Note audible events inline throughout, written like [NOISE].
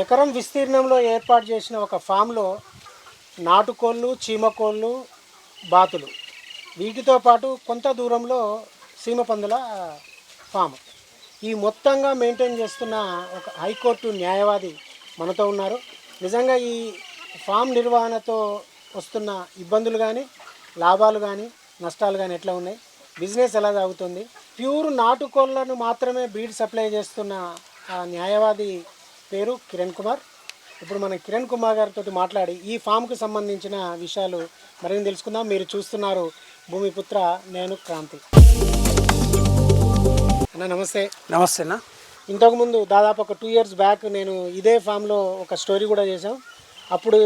ఎకరం విస్తీర్ణంలో ఏర్పాటు చేసిన ఒక ఫామ్లో నాటుకోళ్ళు చీమకోళ్ళు బాతులు. వీటితో పాటు కొంత దూరంలో సీమపందుల ఫామ్. ఈ మొత్తంగా మెయింటైన్ చేస్తున్న ఒక హైకోర్టు న్యాయవాది మనతో ఉన్నారు. నిజంగా ఈ ఫామ్ నిర్వహణతో వస్తున్న ఇబ్బందులు కానీ లాభాలు కానీ నష్టాలు కానీ ఎట్లా ఉన్నాయి? బిజినెస్ ఎలా సాగుతుంది? ప్యూర్ నాటుకోళ్ళను మాత్రమే బీడ్ సప్లై చేస్తున్న న్యాయవాది పేరు కిరణ్ కుమార్. ఇప్పుడు మనం కిరణ్ కుమార్ గారితో మాట్లాడి ఈ ఫామ్కి సంబంధించిన విషయాలు మరిన్ని తెలుసుకుందాం. మీరు చూస్తున్నారు భూమిపుత్ర నేను క్రాంతి. అన్న నమస్తే. నమస్తేనా ఇంతకుముందు దాదాపు ఒక టూ ఇయర్స్ బ్యాక్ నేను ఇదే ఫామ్లో ఒక స్టోరీ కూడా చేశాం. అప్పుడు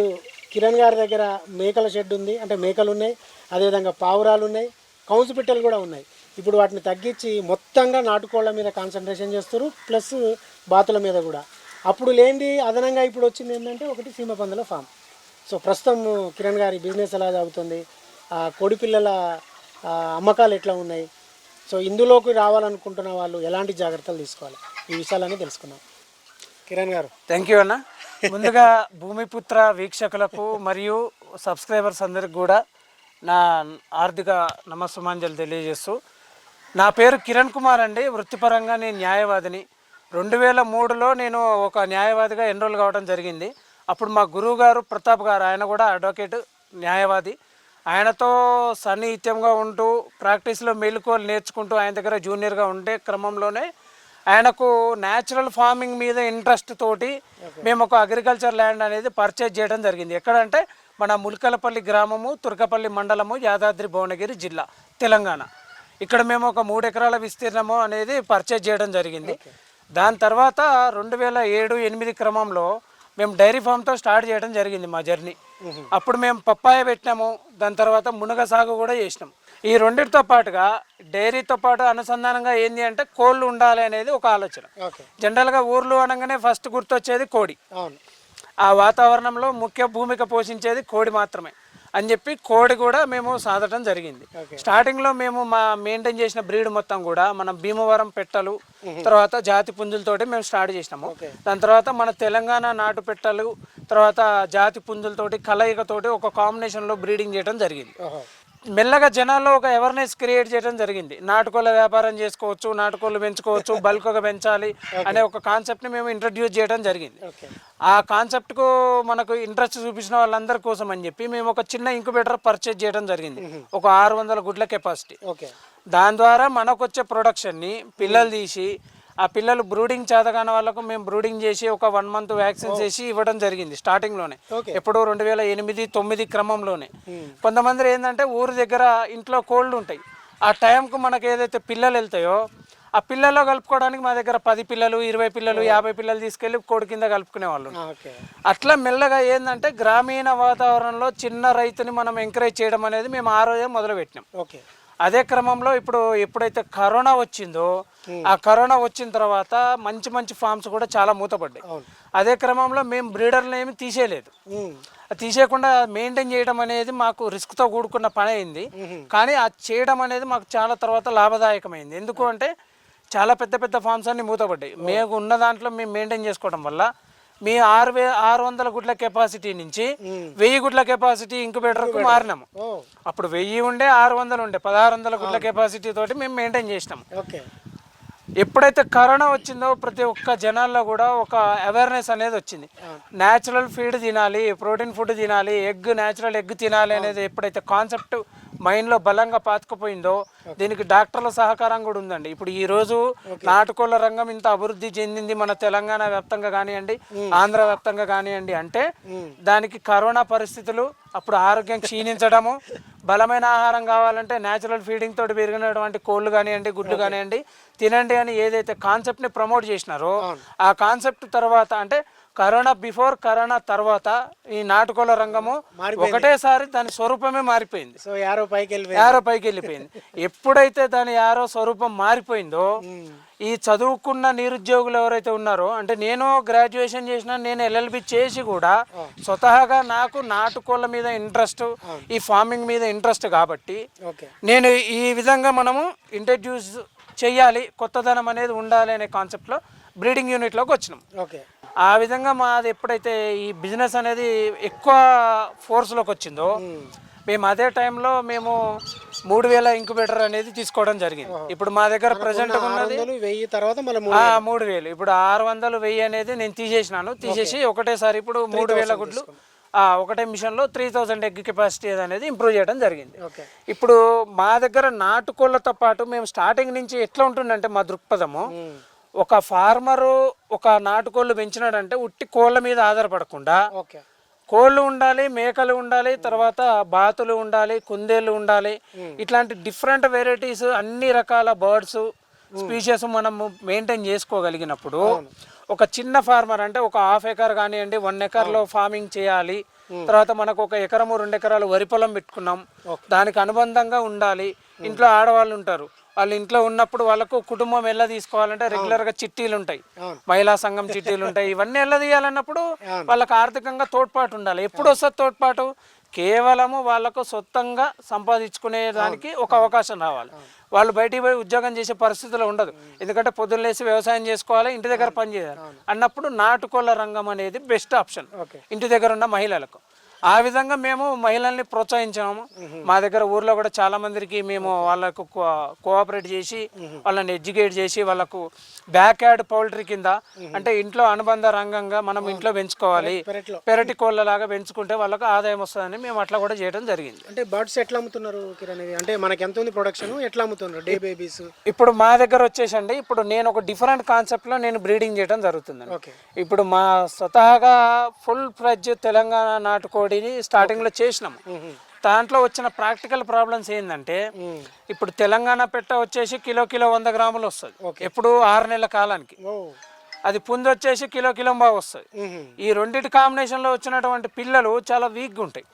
కిరణ్ గారి దగ్గర మేకల షెడ్ ఉంది. అంటే మేకలు ఉన్నాయి. అదేవిధంగా పావురాలు ఉన్నాయి. కౌన్సు పిట్టలు కూడా ఉన్నాయి. ఇప్పుడు వాటిని తగ్గించి మొత్తంగా నాటుకోళ్ళ మీద కాన్సన్ట్రేషన్ చేస్తారు ప్లస్ బాతుల మీద కూడా. అప్పుడు లేనిది అదనంగా ఇప్పుడు వచ్చింది ఏంటంటే ఒకటి సీమపందుల ఫామ్. సో ప్రస్తుతం కిరణ్ గారి బిజినెస్ ఎలా సాగుతుంది? ఆ కోడి పిల్లల అమ్మకాలు ఎట్లా ఉన్నాయి? సో ఇందులోకి రావాలనుకుంటున్న వాళ్ళు ఎలాంటి జాగ్రత్తలు తీసుకోవాలి? ఈ విషయాలన్నీ తెలుసుకున్నాం కిరణ్ గారు. థ్యాంక్ యూ అన్న. ముందుగా భూమిపుత్ర వీక్షకులకు మరియు సబ్స్క్రైబర్స్ అందరికి కూడా నా ఆర్థిక నమస్సుమాంజలు తెలియజేస్తూ నా పేరు కిరణ్ కుమార్ అండి. వృత్తిపరంగా నేను న్యాయవాదిని. రెండు వేల మూడులో నేను ఒక న్యాయవాదిగా ఎన్రోల్ కావడం జరిగింది. అప్పుడు మా గురువు గారు ప్రతాప్ గారు ఆయన కూడా అడ్వకేట్ న్యాయవాది. ఆయనతో సన్నిహిత్యంగా ఉంటూ ప్రాక్టీస్లో మెలుకోలు నేర్చుకుంటూ ఆయన దగ్గర జూనియర్గా ఉండే క్రమంలోనే ఆయనకు న్యాచురల్ ఫార్మింగ్ మీద ఇంట్రెస్ట్ తోటి మేము ఒక అగ్రికల్చర్ ల్యాండ్ అనేది పర్చేజ్ చేయడం జరిగింది. ఎక్కడంటే మన ములకలపల్లి గ్రామము తుర్కపల్లి మండలము యాదాద్రి భువనగిరి జిల్లా తెలంగాణ. ఇక్కడ మేము ఒక మూడు ఎకరాల విస్తీర్ణము అనేది పర్చేజ్ చేయడం జరిగింది. దాని తర్వాత రెండు వేల ఏడు ఎనిమిది క్రమంలో మేము డైరీ ఫామ్తో స్టార్ట్ చేయడం జరిగింది మా జర్నీ. అప్పుడు మేము పప్పాయ పెట్టినాము దాని తర్వాత మునగ సాగు కూడా చేసినాం. ఈ రెండింటితో పాటుగా డైరీతో పాటు అనుసంధానంగా ఏంది అంటే కోళ్ళు ఉండాలి అనేది ఒక ఆలోచన. జనరల్గా ఊర్లు అనగానే ఫస్ట్ గుర్తొచ్చేది కోడి. అవును. ఆ వాతావరణంలో ముఖ్య భూమిక పోషించేది కోడి మాత్రమే. అని చెప్పి కోడి కూడా మేము సాధటం జరిగింది. Okay. స్టార్టింగ్లో మేము మా మెయింటైన్ చేసిన బ్రీడ్ మొత్తం కూడా మన భీమవరం పెట్టలు తర్వాత జాతి పుంజులతోటి మేము స్టార్ట్ చేసినాము. దాని తర్వాత మన తెలంగాణ నాటు పెట్టలు తర్వాత జాతి పుంజులతోటి కలయికతోటి ఒక కాంబినేషన్లో బ్రీడింగ్ చేయడం జరిగింది. మెల్లగా జనాల్లో ఒక అవేర్నెస్ క్రియేట్ చేయడం జరిగింది. నాటుకోళ్ళ వ్యాపారం చేసుకోవచ్చు నాటుకోళ్ళు పెంచుకోవచ్చు బల్క్గా పెంచాలి అనే ఒక కాన్సెప్ట్ని మేము ఇంట్రడ్యూస్ చేయడం జరిగింది. ఆ కాన్సెప్ట్కు మనకు ఇంట్రెస్ట్ చూపించిన వాళ్ళందరి కోసం అని చెప్పి మేము ఒక చిన్న ఇంక్యుబేటర్ పర్చేజ్ చేయడం జరిగింది. ఒక ఆరు వందల గుడ్ల కెపాసిటీ ఓకే దాని ద్వారా మనకు వచ్చే ప్రొడక్షన్ని పిల్లలు తీసి ఆ పిల్లలు బ్రూడింగ్ చేతగాని వాళ్ళకు మేము బ్రూడింగ్ చేసి ఒక వన్ మంత్ వ్యాక్సిన్ చేసి ఇవ్వడం జరిగింది స్టార్టింగ్లోనే Okay. ఎప్పుడు రెండు వేల ఎనిమిది తొమ్మిది క్రమంలోనే. కొంతమంది ఏంటంటే ఊరి దగ్గర ఇంట్లో కోళ్ళు ఉంటాయి. ఆ టైంకు మనకు ఏదైతే పిల్లలు వెళ్తాయో ఆ పిల్లల్లో కలుపుకోవడానికి మా దగ్గర పది పిల్లలు ఇరవై పిల్లలు యాభై పిల్లలు తీసుకెళ్ళి కోడి కింద కలుపుకునే వాళ్ళు అట్లా మెల్లగా ఏంటంటే గ్రామీణ వాతావరణంలో చిన్న రైతుని మనం ఎంకరేజ్ చేయడం అనేది మేము ఆ రోజే మొదలుపెట్టినాం. ఓకే. అదే క్రమంలో ఇప్పుడు ఎప్పుడైతే కరోనా వచ్చిందో ఆ కరోనా వచ్చిన తర్వాత మంచి మంచి ఫామ్స్ కూడా చాలా మూతపడ్డాయి. అదే క్రమంలో మేము బ్రీడర్లు ఏమి తీసేయలేదు. తీసేయకుండా మెయింటైన్ చేయడం అనేది మాకు రిస్క్తో కూడుకున్న పని అయింది. కానీ అది చేయడం అనేది మాకు చాలా తర్వాత లాభదాయకమైంది. ఎందుకు అంటే చాలా పెద్ద పెద్ద ఫామ్స్ అన్ని మూతపడ్డాయి. మేము ఉన్న దాంట్లో మేము మెయింటైన్ చేసుకోవడం వల్ల మీ ఆరు వే ఆరు వందల గుడ్ల కెపాసిటీ నుంచి వెయ్యి గుడ్ల కెపాసిటీ ఇంక్యుబేటర్కు మారినాము. అప్పుడు వెయ్యి ఉండే ఆరు వందలు ఉండే. పదహారు వందల గుడ్ల కెపాసిటీ తోటి మేము మెయింటైన్ చేసినాం ఓకే. ఎప్పుడైతే కరోనా వచ్చిందో ప్రతి ఒక్క జనాల్లో కూడా ఒక అవేర్నెస్ అనేది వచ్చింది. న్యాచురల్ ఫీడ్ తినాలి ప్రోటీన్ ఫుడ్ తినాలి ఎగ్ న్యాచురల్ ఎగ్ తినాలి అనేది ఎప్పుడైతే కాన్సెప్ట్ మైండ్లో బలంగా పాతుకుపోయిందో దీనికి డాక్టర్ల సహకారం కూడా ఉందండి. ఇప్పుడు ఈ రోజు నాటుకోళ్ళ రంగం ఇంత అభివృద్ధి చెందింది మన తెలంగాణ వ్యాప్తంగా కానివ్వండి ఆంధ్ర వ్యాప్తంగా కానివ్వండి అంటే దానికి కరోనా పరిస్థితులు అప్పుడు ఆరోగ్యం క్షీణించడము బలమైన ఆహారం కావాలంటే న్యాచురల్ ఫీడింగ్ తోటి పెరిగినటువంటి కోళ్ళు కానివ్వండి గుడ్లు కానివ్వండి తినండి అని ఏదైతే కాన్సెప్ట్ని ప్రమోట్ చేసినారో ఆ కాన్సెప్ట్ తర్వాత అంటే కరోనా బిఫోర్ కరోనా తర్వాత ఈ నాటుకోళ్ళ రంగము ఒకటేసారి దాని స్వరూపమే మారిపోయింది. సో యారో పైకి వెళ్ళి యారో పైకి వెళ్ళిపోయింది. ఎప్పుడైతే దాని యారో స్వరూపం మారిపోయిందో ఈ చదువుకున్న నిరుద్యోగులు ఎవరైతే ఉన్నారో అంటే నేను గ్రాడ్యుయేషన్ చేసిన నేను ఎల్ఎల్బి చేసి కూడా స్వతహాగా నాకు నాటుకోళ్ళ మీద ఇంట్రెస్ట్ ఈ ఫార్మింగ్ మీద ఇంట్రెస్ట్ కాబట్టి నేను ఈ విధంగా మనము ఇంట్రడ్యూస్ చెయ్యాలి కొత్తదనం అనేది ఉండాలి అనే కాన్సెప్ట్లో బ్రీడింగ్ యూనిట్లోకి వచ్చినాం. ఓకే. ఆ విధంగా మాది ఎప్పుడైతే ఈ బిజినెస్ అనేది ఎక్కువ ఫోర్స్లోకి వచ్చిందో మేము. అదే టైంలో మేము మూడు వేల ఇంక్యుబేటర్ అనేది తీసుకోవడం జరిగింది. ఇప్పుడు మా దగ్గర ప్రజెంట్ ఉన్నది వెయ్యి తర్వాత మూడు వేలు. ఇప్పుడు ఆరు వందలు వెయ్యి అనేది నేను తీసేసినాను. తీసేసి ఒకటేసారి ఇప్పుడు మూడు వేల గుడ్లు ఒకటే మిషన్లో త్రీ థౌజండ్ ఎగ్ కెపాసిటీ అనేది ఇంప్రూవ్ చేయడం జరిగింది. ఇప్పుడు మా దగ్గర నాటుకోళ్ళతో పాటు మేము స్టార్టింగ్ నుంచి ఎట్లా ఉంటుందంటే మా దృక్పథము ఒక ఫార్మరు ఒక నాటుకోళ్ళు పెంచినాడంటే ఉట్టి కోళ్ళ మీద ఆధారపడకుండా ఓకే. కోళ్ళు ఉండాలి మేకలు ఉండాలి తర్వాత బాతులు ఉండాలి కుందేళ్ళు ఉండాలి. ఇట్లాంటి డిఫరెంట్ వెరైటీస్ అన్ని రకాల బర్డ్స్ స్పీషియస్ మనం మెయింటైన్ చేసుకోగలిగినప్పుడు ఒక చిన్న ఫార్మర్ అంటే ఒక హాఫ్ ఎకర్ కానివ్వండి వన్ ఎకర్లో ఫార్మింగ్ చేయాలి. తర్వాత మనకు ఒక ఎకరము రెండు ఎకరాలు వరి పొలం పెట్టుకున్నాం. దానికి అనుబంధంగా ఉండాలి. ఇంట్లో ఆడవాళ్ళు ఉంటారు. వాళ్ళు ఇంట్లో ఉన్నప్పుడు వాళ్ళకు కుటుంబం ఎలా తీసుకోవాలంటే రెగ్యులర్గా చిట్టీలు ఉంటాయి. మహిళా సంఘం చిట్టీలు ఉంటాయి ఇవన్నీ ఎలా తీయాలన్నప్పుడు వాళ్ళకి ఆర్థికంగా తోడ్పాటు ఉండాలి. ఎప్పుడు వస్తుంది తోడ్పాటు? కేవలము వాళ్ళకు సొంతంగా సంపాదించుకునే దానికి ఒక అవకాశం రావాలి. వాళ్ళు బయటికి పోయి ఉద్యోగం చేసే పరిస్థితిలో ఉండదు. ఎందుకంటే పొద్దున్న లేసి వ్యవసాయం చేసుకోవాలి ఇంటి దగ్గర పని చేయాలి. అన్నప్పుడు నాటుకోళ్ళ రంగం అనేది బెస్ట్ ఆప్షన్ ఇంటి దగ్గర ఉన్న మహిళలకు. ఆ విధంగా మేము మహిళల్ని ప్రోత్సహించాము. మా దగ్గర ఊర్లో కూడా చాలా మందికి మేము వాళ్ళకు కో- కోఆపరేట్ చేసి వాళ్ళని ఎడ్యుకేట్ చేసి వాళ్ళకు బ్యాక్ యార్డ్ పౌల్ట్రీ కింద అంటే ఇంట్లో అనుబంధ రంగంగా మనం ఇంట్లో పెంచుకోవాలి. పెరటి కోళ్ళలాగా పెంచుకుంటే వాళ్ళకు ఆదాయం వస్తుందని మేము అట్లా కూడా చేయడం జరిగింది. అంటే బర్డ్స్ ఎట్లా అమ్ముతున్నారు కిరణ్? అంటే మనకి ఎంత ఉంది ప్రొడక్షన్ ఎట్లా అమ్ముతున్నారు? డే బేబీస్ ఇప్పుడు మా దగ్గర వచ్చేసండి ఇప్పుడు నేను ఒక డిఫరెంట్ కాన్సెప్ట్లో నేను బ్రీడింగ్ చేయడం జరుగుతుంది ఓకే. ఇప్పుడు మా స్వతహాగా ఫుల్ ఫ్లెడ్జ్ తెలంగాణ నాటుకోడిని స్టార్టింగ్లో చేసినాము దాంట్లో వచ్చిన ప్రాక్టికల్ ప్రాబ్లమ్స్ ఏంటంటే ఇప్పుడు తెలంగాణ పెట్ట వచ్చేసి కిలో కిలో వంద గ్రాములు వస్తుంది. ఎప్పుడు ఆరు నెలల కాలానికి. అది పుంజు వచ్చేసి కిలో కిలో బాగా వస్తుంది. ఈ రెండింటి కాంబినేషన్లో వచ్చినటువంటి పిల్లలు చాలా వీక్గా ఉంటాయి.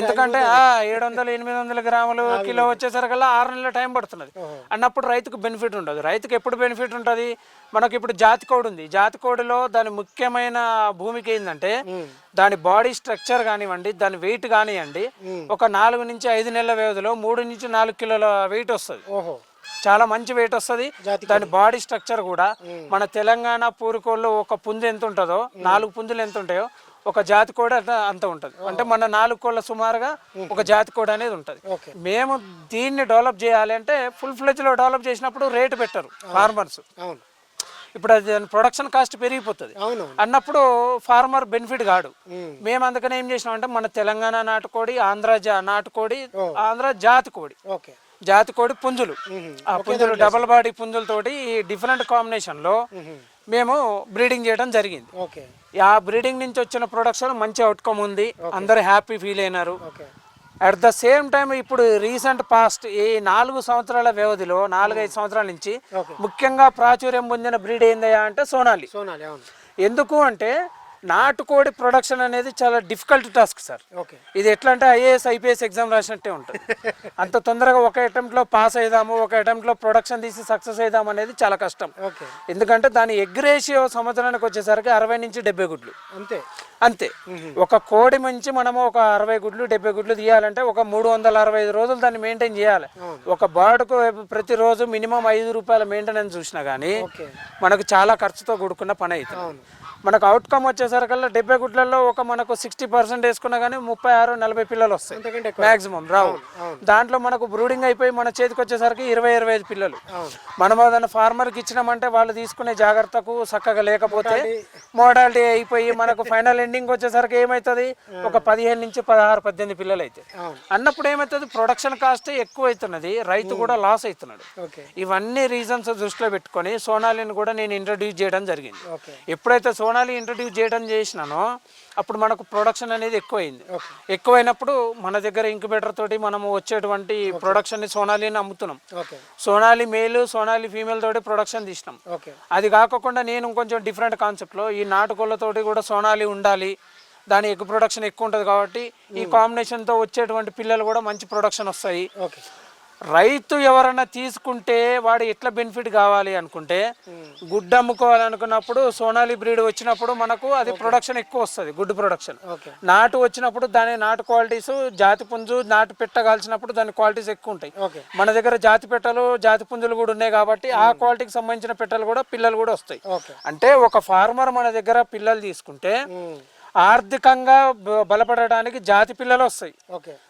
ఎందుకంటే ఏడు వందలు ఎనిమిది వందల గ్రాములు కిలో వచ్చేసరికల్లా ఆరు నెలల టైం పడుతున్నది. అన్నప్పుడు రైతుకు బెనిఫిట్ ఉండదు. రైతుకు ఎప్పుడు బెనిఫిట్ ఉంటుంది? మనకి ఇప్పుడు జాతి కోడి ఉంది. జాతి కోడిలో దాని ముఖ్యమైన భూమికి ఏంటంటే దాని బాడీ స్ట్రక్చర్ కానివ్వండి దాని వెయిట్ కానివ్వండి ఒక నాలుగు నుంచి ఐదు నెలల వ్యవధిలో మూడు నుంచి నాలుగు కిలోల వెయిట్ వస్తుంది. చాలా మంచి వెయిట్ వస్తుంది. దాని బాడీ స్ట్రక్చర్ కూడా మన తెలంగాణ పూరుకోళ్ళు ఒక పుంజు ఎంత ఉంటుందో నాలుగు పుంజులు ఎంత ఉంటాయో ఒక జాతి కోడి అంత ఉంటుంది. అంటే మన నాలుగు కోళ్ళ సుమారుగా ఒక జాతి కోడి అనేది ఉంటుంది. మేము దీన్ని డెవలప్ చేయాలి అంటే ఫుల్ ఫ్లెజ్లో డెవలప్ చేసినప్పుడు రేటు పెట్టరు ఫార్మర్స్ ఇప్పుడు అది దాని ప్రొడక్షన్ కాస్ట్ పెరిగిపోతుంది. అన్నప్పుడు ఫార్మర్ బెనిఫిట్ కాడు మ్మ్. అందుకని ఏం చేసినాం అంటే మన తెలంగాణ నాటుకోడి ఆంధ్ర జా నాటుకోడి ఆంధ్ర జాతి కోడి. ఓకే. జాతి కోడి పుంజులు. ఆ పుంజులు డబల్ బాడీ పుంజులతోటి ఈ డిఫరెంట్ కాంబినేషన్లో మేము. బ్రీడింగ్ చేయడం జరిగింది. ఓకే. ఆ బ్రీడింగ్ నుంచి వచ్చిన ప్రొడక్షన్ మంచి అవుట్కమ్ ఉంది. అందరూ హ్యాపీ ఫీల్ అయినారు. అట్ ద సేమ్ టైం ఇప్పుడు రీసెంట్ పాస్ట్ ఈ నాలుగు సంవత్సరాల వ్యవధిలో నాలుగైదు సంవత్సరాల నుంచి. ముఖ్యంగా ప్రాచుర్యం పొందిన బ్రీడ్ ఏందయ్యా అంటే సోనాలి. సోనాలి అవును. ఎందుకు అంటే నాటుకోడి ప్రొడక్షన్ అనేది చాలా డిఫికల్ట్ టాస్క్ సార్ ఓకే. ఇది ఎట్లా అంటే ఐఏఎస్ ఐపీఎస్ ఎగ్జామ్ రాసినట్టే ఉంటుంది. [LAUGHS] అంత తొందరగా ఒక అటెంప్ట్లో పాస్ అయిదాము ఒక అటెంప్ట్లో ప్రొడక్షన్ తీసి సక్సెస్ అయిదాము అనేది చాలా కష్టం. ఓకే. ఎందుకంటే దాని ఎగ్ రేషియో సంవత్సరానికి వచ్చేసరికి అరవై నుంచి డెబ్బై గుడ్లు. అంతే. అంతే. ఒక కోడి నుంచి మనము ఒక అరవై గుడ్లు డెబ్బై గుడ్లు తీయాలంటే ఒక మూడు వందల అరవై ఐదు రోజులు దాన్ని మెయింటైన్ చేయాలి. ఒక బర్డ్కు ప్రతిరోజు మినిమం ఐదు రూపాయల మెయింటెనెన్స్ చూసినా కానీ మనకు చాలా ఖర్చుతో కూడుకున్న పని అవుతుంది మనకు అవుట్కమ్ వచ్చేసరికల్లా డెబ్బై గుడ్లలో ఒక మనకు సిక్స్టీ పర్సెంట్ వేసుకున్నా కానీ ముప్పై ఆరు నలభై పిల్లలు వస్తాయి. మాక్సిమం రావు. దాంట్లో మనకు బ్రూడింగ్ అయిపోయి మన చేతికి వచ్చేసరికి ఇరవై ఇరవై ఐదు పిల్లలు. మనం అదన్న ఫార్మర్కి ఇచ్చినామంటే వాళ్ళు తీసుకునే జాగ్రత్తకు చక్కగా లేకపోతే మోడాలిటీ అయిపోయి మనకు ఫైనల్ ఎండింగ్ వచ్చేసరికి ఏమవుతుంది ఒక పదిహేను నుంచి పదహారు పద్దెనిమిది పిల్లలు అయితే అన్నప్పుడు ఏమవుతుంది ప్రొడక్షన్ కాస్ట్ ఎక్కువ అవుతున్నది రైతు కూడా లాస్ అవుతున్నాడు ఇవన్నీ రీజన్స్ దృష్టిలో పెట్టుకొని సోనాలిని కూడా నేను ఇంట్రడ్యూస్ చేయడం జరిగింది. ఎప్పుడైతే సోనాలి ఇంట్రడ్యూస్ చేయడం చేసినానో అప్పుడు మనకు ప్రొడక్షన్ అనేది ఎక్కువైంది. ఎక్కువైనప్పుడు మన దగ్గర ఇంక్యుబేటర్ తోటి మనము వచ్చేటువంటి ప్రొడక్షన్ సోనాలిని అమ్ముతున్నాం సోనాలి మేల్ సోనాలి ఫీమేల్ తోటి ప్రొడక్షన్ తీసినాం. అది కాకుండా నేను కొంచెం డిఫరెంట్ కాన్సెప్ట్లో ఈ నాటుకోళ్ళతోటి కూడా సోనాలి ఉండాలి. దాని ఎగ్ ప్రొడక్షన్ ఎక్కువ ఉంటుంది కాబట్టి ఈ కాంబినేషన్తో వచ్చేటువంటి పిల్లలు కూడా మంచి ప్రొడక్షన్ వస్తాయి. ఓకే. రైతు ఎవరైనా తీసుకుంటే వాడు ఎట్లా బెనిఫిట్ కావాలి అనుకుంటే గుడ్డు అమ్ముకోవాలనుకున్నప్పుడు సోనాలి బ్రీడ్ వచ్చినప్పుడు మనకు అది ప్రొడక్షన్ ఎక్కువ వస్తుంది గుడ్డు ప్రొడక్షన్ నాటు వచ్చినప్పుడు దాని నాటు క్వాలిటీస్ జాతి పుంజు నాటు పెట్ట కాల్చినప్పుడు దాని క్వాలిటీస్ ఎక్కువ ఉంటాయి. మన దగ్గర జాతి పెట్టలు జాతి పుంజులు కూడా ఉన్నాయి కాబట్టి ఆ క్వాలిటీకి సంబంధించిన పెట్టలు కూడా పిల్లలు కూడా వస్తాయి. అంటే ఒక ఫార్మర్ మన దగ్గర పిల్లలు తీసుకుంటే ఉమ్, ఆర్థికంగా బలపడడానికి జాతి పిల్లలు వస్తాయి.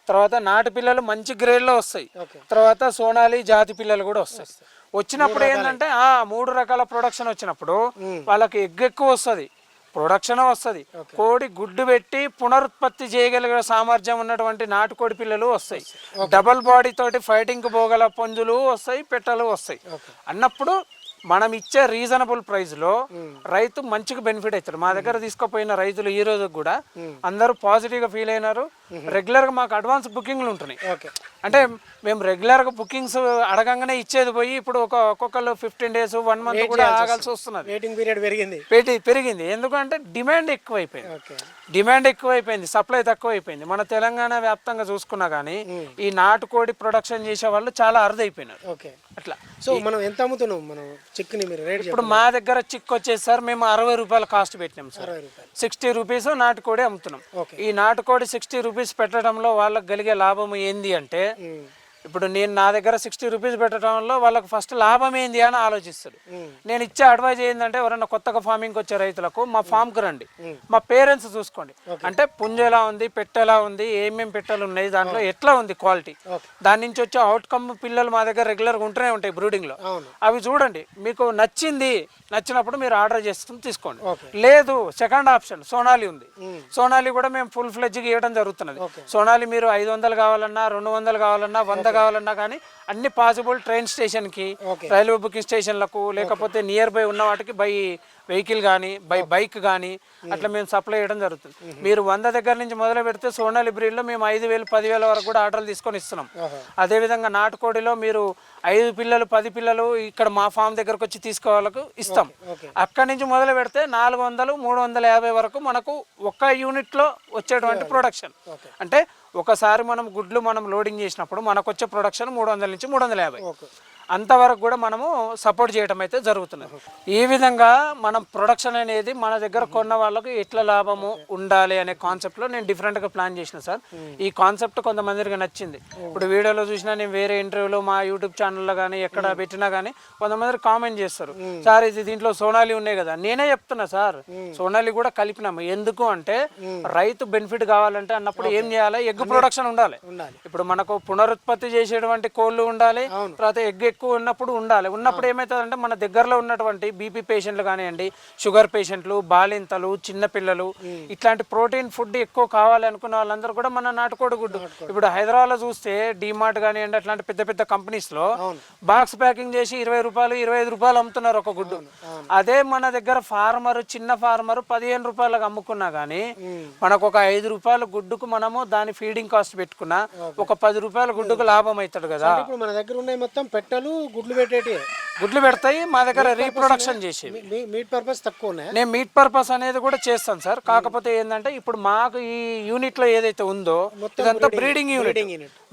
తర్వాత నాటు పిల్లలు మంచి గ్రేడ్లో వస్తాయి. తర్వాత సోనాలి జాతి పిల్లలు కూడా వస్తాయి. వచ్చినప్పుడు ఏంటంటే ఆ మూడు రకాల ప్రొడక్షన్ వచ్చినప్పుడు వాళ్ళకి ఎగ్ ఎక్కువ వస్తుంది. ప్రొడక్షన్ వస్తుంది. కోడి గుడ్డు పెట్టి పునరుత్పత్తి చేయగలిగే సామర్థ్యం ఉన్నటువంటి నాటుకోడి పిల్లలు వస్తాయి. డబల్ బాడీ తోటి ఫైటింగ్ పోగల పుంజులు వస్తాయి పెట్టలు వస్తాయి. అన్నప్పుడు మనం ఇచ్చే రీజనబుల్ ప్రైస్లో రైతు మంచిగా బెనిఫిట్ అవుతాడు మా దగ్గర తీసుకుపోయిన రైతులు ఈ రోజు కూడా అందరూ పాజిటివ్గా ఫీల్ అయినారు. రెగ్యులర్గా మాకు అడ్వాన్స్ బుకింగ్లు ఉంటున్నాయి. ఓకే. అంటే మేము రెగ్యులర్గా బుకింగ్స్ అడగంగానే ఇచ్చేది పోయి ఇప్పుడు ఒక ఒక్కొక్కరు ఫిఫ్టీన్ డేస్ వన్ మంత్ కూడా ఆగాల్సి వస్తున్నది. వెయిటింగ్ పీరియడ్ పెరిగింది. పెట్టి పెరిగింది. ఎందుకంటే డిమాండ్ ఎక్కువైపోయింది. డిమాండ్ ఎక్కువైపోయింది. సప్లై తక్కువైపోయింది. మన తెలంగాణ వ్యాప్తంగా చూసుకున్నా కానీ ఈ నాటుకోడి ప్రొడక్షన్ చేసే వాళ్ళు చాలా అరుదైపోయినారు. ఓకే. అట్లా. సో మనం ఎంత అమ్ముతున్నాం? మనం చిక్కుని మీరు రేట్ ఇప్పుడు మా దగ్గర చిక్ వచ్చేసి సార్ మేము అరవై రూపాయల కాస్ట్ పెట్టినాం సార్. సిక్స్టీ రూపీస్ నాటుకోడి అమ్ముతున్నాం. ఓకే. ఈ నాటుకోడి సిక్స్టీ రూపీస్ పెట్టడంలో వాళ్ళకి కలిగే లాభం ఏంది అంటే ఇప్పుడు నేను నా దగ్గర సిక్స్టీ రూపీస్ పెట్టడంలో వాళ్ళకి ఫస్ట్ లాభం ఏంది అని ఆలోచిస్తాడు. ఉమ్, నేను ఇచ్చే అడ్వైజ్ ఏంటంటే ఎవరైనా కొత్తగా ఫార్మింగ్ వచ్చే రైతులకు మా ఫామ్కి రండి. మా పేరెంట్స్ చూసుకోండి. అంటే పుంజు ఎలా ఉంది పెట్టె ఎలా ఉంది ఏమేమి పెట్టెలు ఉన్నాయి దాంట్లో ఎట్లా ఉంది క్వాలిటీ దాని నుంచి వచ్చే అవుట్కమ్ పిల్లలు మా దగ్గర రెగ్యులర్గా ఉంటూనే ఉంటాయి బ్రూడింగ్లో అవి చూడండి. మీకు నచ్చింది నచ్చినప్పుడు మీరు ఆర్డర్ చేసుకుని తీసుకోండి. లేదు సెకండ్ ఆప్షన్ సోనాలి ఉంది. సోనాలి కూడా మేము ఫుల్ ఫ్లెడ్జ్గా ఇవ్వడం జరుగుతున్నది. సోనాలి మీరు ఐదు వందలు కావాలన్నా రెండు వందలు కావాలన్నా వంద కావాలన్నా కానీ అన్ని పాసిబుల్ ట్రైన్ స్టేషన్కి. రైల్వే బుకింగ్ స్టేషన్లకు లేకపోతే నియర్ బై ఉన్న వాటికి బై వెహికల్ కానీ బై బైక్ కానీ అట్లా మేము సప్లై చేయడం జరుగుతుంది. మీరు వంద దగ్గర నుంచి మొదలు పెడితే సోనాలి బ్రీడ్లో మేము ఐదు వేలు పదివేల వరకు కూడా ఆర్డర్లు తీసుకొని ఇస్తున్నాం. అదేవిధంగా నాటుకోడిలో మీరు ఐదు పిల్లలు పది పిల్లలు ఇక్కడ మా ఫామ్ దగ్గరకు వచ్చి తీసుకోవాలకు ఇస్తాం. అక్కడి నుంచి మొదలు పెడితే నాలుగు వందలు మూడు వందల యాభై వరకు మనకు ఒక్క యూనిట్లో వచ్చేటువంటి ప్రొడక్షన్. అంటే ఒకసారి మనం గుడ్లు మనం లోడింగ్ చేసినప్పుడు మనకు వచ్చే ప్రొడక్షన్ మూడు వందల నుంచి మూడు వందల యాభై. అంతవరకు కూడా మనము సపోర్ట్ చేయడం అయితే జరుగుతున్నది. ఈ విధంగా మనం ప్రొడక్షన్ అనేది మన దగ్గర కొన్న వాళ్ళకు ఎట్లా లాభము ఉండాలి అనే కాన్సెప్ట్లో నేను డిఫరెంట్గా ప్లాన్ చేసిన సార్. ఈ కాన్సెప్ట్ కొంతమందికి నచ్చింది. ఇప్పుడు వీడియోలో చూసినా నేను వేరే ఇంటర్వ్యూలో మా యూట్యూబ్ ఛానల్లో కానీ ఎక్కడ పెట్టినా కానీ కొంతమంది కామెంట్ చేస్తారు. సార్ ఇది దీంట్లో సోనాలి ఉన్నాయి కదా. నేనే చెప్తున్నా సార్. సోనాలి కూడా కలిపినాము. ఎందుకు అంటే రైతు బెనిఫిట్ కావాలంటే అన్నప్పుడు ఏం చేయాలి? ఎగ్ ప్రొడక్షన్ ఉండాలి. ఉండాలి. ఇప్పుడు మనకు పునరుత్పత్తి చేసేటువంటి కోళ్ళు ఉండాలి. తర్వాత ఎగ్ ఎక్కువ ఉన్నప్పుడు ఉండాలి. ఉన్నప్పుడు ఏమవుతుందంటే మన దగ్గరలో ఉన్నటువంటి బీపీ పేషెంట్లు కానివ్వండి షుగర్ పేషెంట్లు బాలింతలు చిన్న పిల్లలు ఇట్లాంటి ప్రోటీన్ ఫుడ్ ఎక్కువ కావాలి అనుకున్న వాళ్ళందరూ కూడా మన నాటుకోడి గుడ్డు. ఇప్పుడు హైదరాబాద్లో చూస్తే డిమార్ట్ కానివ్వండి అట్లాంటి పెద్ద పెద్ద కంపెనీస్లో బాక్స్ ప్యాకింగ్ చేసి ఇరవై రూపాయలు ఇరవై ఐదు రూపాయలు అమ్ముతున్నారు ఒక గుడ్డు. అదే మన దగ్గర ఫార్మర్ చిన్న ఫార్మర్ పదిహేను రూపాయలకు అమ్ముకున్నా కానీ మనకు ఒక ఐదు రూపాయల గుడ్డుకు మనము దాని ఫీడింగ్ కాస్ట్ పెట్టుకున్నా ఒక పది రూపాయల గుడ్డుకు లాభం అవుతాడు కదా. ఇప్పుడు మన దగ్గర ఉన్నాయి మొత్తం పెట్టలు గుడ్లు పెట్టేటి. గుడ్లు పెడతాయి మా దగ్గర రీప్రొడక్షన్ చేసేవి. మీట్ పర్పస్ తక్కువ ఉన్నాయి నేను మీట్ పర్పస్ అనేది కూడా చేస్తాను సార్. కాకపోతే ఏంటంటే ఇప్పుడు మాకు ఈ యూనిట్లో ఏదైతే ఉందో ఇదంతా బ్రీడింగ్ యూనిట్.